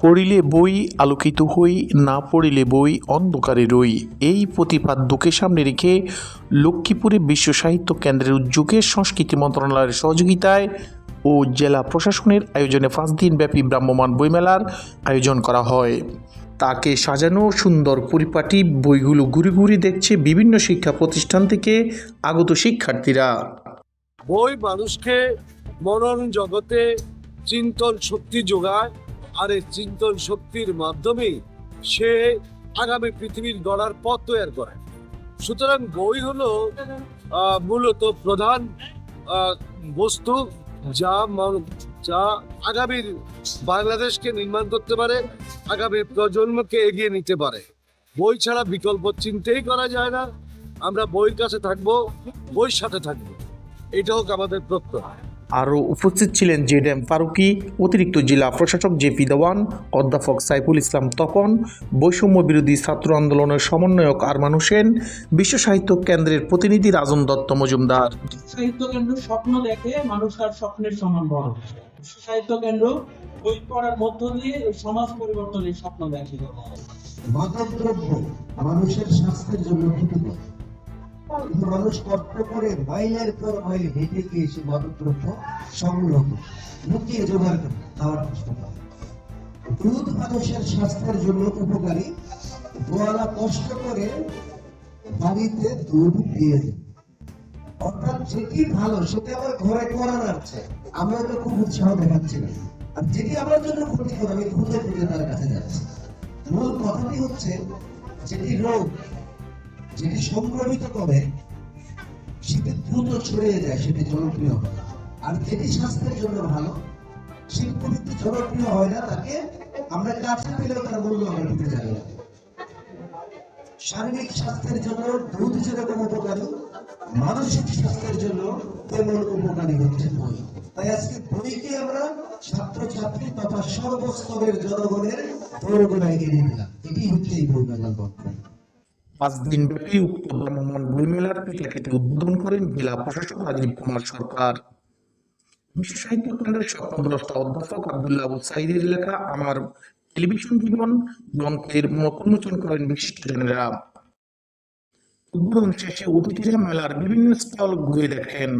পড়িলে বই আলোকিত হই, না পড়িলে বই অন্ধকারে রই। এই প্রতিপাদ্যকে সামনে রেখে লক্ষ্মীপুরে বিশ্ব সাহিত্য কেন্দ্রের উদ্যোগে সংস্কৃতি মন্ত্রণালয়ের সহযোগিতায় ও জেলা প্রশাসনের আয়োজনে পাঁচ দিনব্যাপী ভ্রাম্যমাণ বইমেলার আয়োজন করা হয়। তাকে সাজানো সুন্দর পরিপাটি বইগুলো ঘুরে ঘুরে দেখছে বিভিন্ন শিক্ষা প্রতিষ্ঠান থেকে আগত শিক্ষার্থীরা। বই মানুষকে মনন জগতে চিন্তন শক্তি যোগায়। আর এই চিন্তন শক্তির মাধ্যমে সে আগামী পৃথিবীর গড়ার পথ তৈরি করে। সুতরাং বই হলো মূলত প্রধান বস্তু যা যা আগামীর বাংলাদেশকে নির্মাণ করতে পারে, আগামী প্রজন্মকে এগিয়ে নিতে পারে। বই ছাড়া বিকল্প চিন্তেই করা যায় না। আমরা বইয়ের কাছে থাকব, বইয়ের সাথে থাকব। এটা হোক আমাদের প্রত্যয়। আরও উপস্থিত ছিলেন জেড এম ফারুকি অতিরিক্ত জেলা প্রশাসক জেপি দেওয়ান অধ্যাপক সাইফুল ইসলাম তপন বৈষম্য বিরোধী ছাত্র আন্দোলনের সমন্বয়ক আরমান হোসেন বিশ্ব সাহিত্য কেন্দ্রের প্রতিনিধি রাজন দত্ত মজুমদার। সাহিত্য কেন্দ্র স্বপ্ন দেখে মানুষ তার স্বপ্নের সমান বড় সাহিত্য কেন্দ্র বই পড়ার মধ্য দিয়ে সমাজ পরিবর্তনের স্বপ্ন দেখে। মাদকদ্রব্য মানুষের স্বাস্থ্যের জন্য ক্ষতিকর। মানুষ কষ্ট করে মাইলের পর মাইল হেঁটে গিয়ে সে মাদকদ্রব্য সংগ্রহ করে লুকিয়ে জোগাড় করে খাওয়ার চেষ্টা করে দুধ মানুষের স্বাস্থ্যের জন্য উপকারী গোয়ালা কষ্ট করে বাড়িতে দুধ দিয়ে দেয় অর্থাৎ যেটি ভালো সেটা আমার ঘরে করার আছে আমরা তো খুব উৎসাহ দেখাচ্ছি না আর যেটি আমার জন্য ক্ষতিকর আমি খুঁজে খুঁজে তার কাছে যাচ্ছি মূল কথাটি হচ্ছে, যেটি রোগ যেটি সংক্রমিত করে, সেটি দ্রুত ছড়িয়ে যায়, সেটি জনপ্রিয় হয় আর যেটি স্বাস্থ্যের জন্য ভালো সেই প্রবৃত্তি জনপ্রিয় হয় না, তাকে আমরা কাছে পেলেও তার মূল্য আমরা দিতে জানি শারীরিক স্বাস্থ্যের জন্য দুধ যেরকম উপকারী, মানসিক স্বাস্থ্যের জন্য তেমন উপকারী হচ্ছে বই তাই আজকে বইকে আমরা ছাত্র ছাত্রী তথা সর্বস্তরের জনগণের এগিয়ে নিয়ে দিলাম। এটি হচ্ছে এই বই মেলার লক্ষ্য। পাঁচ দিনব্যাপী উক্ত ভ্রাম্যমান বইমেলার পিঠাকেতে উদ্বোধন করেন জেলা প্রশাসক রাজীব কুমার সরকার। বিশ্ব সাহিত্য কেন্দ্রের স্বপ্নদ্রষ্টা অধ্যাপক আবদুল্লাহ আবু সাইদের লেখা আমার টেলিভিশন জীবন গ্রন্থের উন্মোচন করেন বিশিষ্টজনেরা উদ্বোধন শেষে অতিথিরা মেলার বিভিন্ন স্থল ঘুরে দেখেন।